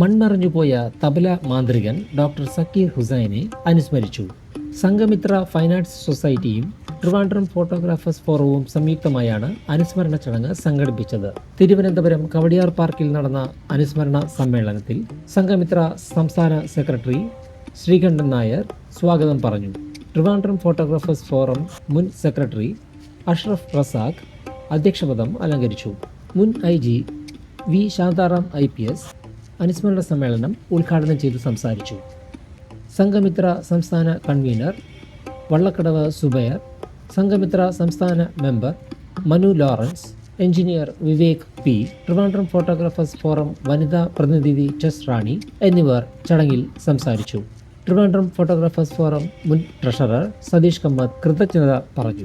മൺമറഞ്ഞുപോയ തബല മാന്ത്രികൻ ഡോക്ടർ സക്കീർ ഹുസൈനെ അനുസ്മരിച്ചു. സംഘമിത്ര ഫൈൻ ആർട്സ് സൊസൈറ്റിയും ട്രിവാൻഡ്രം ഫോട്ടോഗ്രാഫേഴ്സ് ഫോറവും സംയുക്തമായാണ് അനുസ്മരണ ചടങ്ങ് സംഘടിപ്പിച്ചത്. തിരുവനന്തപുരം കവടിയാർ പാർക്കിൽ നടന്ന അനുസ്മരണ സമ്മേളനത്തിൽ സംഘമിത്ര സംസ്ഥാന സെക്രട്ടറി ശ്രീകണ്ഠൻ നായർ സ്വാഗതം പറഞ്ഞു. ട്രിവാൻഡ്രം ഫോട്ടോഗ്രാഫേഴ്സ് ഫോറം മുൻ സെക്രട്ടറി അഷ്റഫ് റസാഖ് അധ്യക്ഷപദം അലങ്കരിച്ചു. മുൻ I G V Shantaram I P S അനുസ്മരണ സമ്മേളനം ഉദ്ഘാടനം ചെയ്തു സംസാരിച്ചു. സംഘമിത്ര സംസ്ഥാന കൺവീനർ വള്ളക്കടവ് സുബയർ സംഘമിത്ര സംസ്ഥാന member Manu Lawrence engineer Vivek P Trivandrum photographers forum വനിതാ പ്രതിനിധി ചെസ് റാണി എന്നിവർ ചടങ്ങിൽ സംസാരിച്ചു. ട്രിവാൻഡ്രം ഫോട്ടോഗ്രാഫേഴ്സ് ഫോറം മുൻ ട്രഷറർ സതീഷ് കമ്മത്ത് കൃതജ്ഞത പറഞ്ഞു.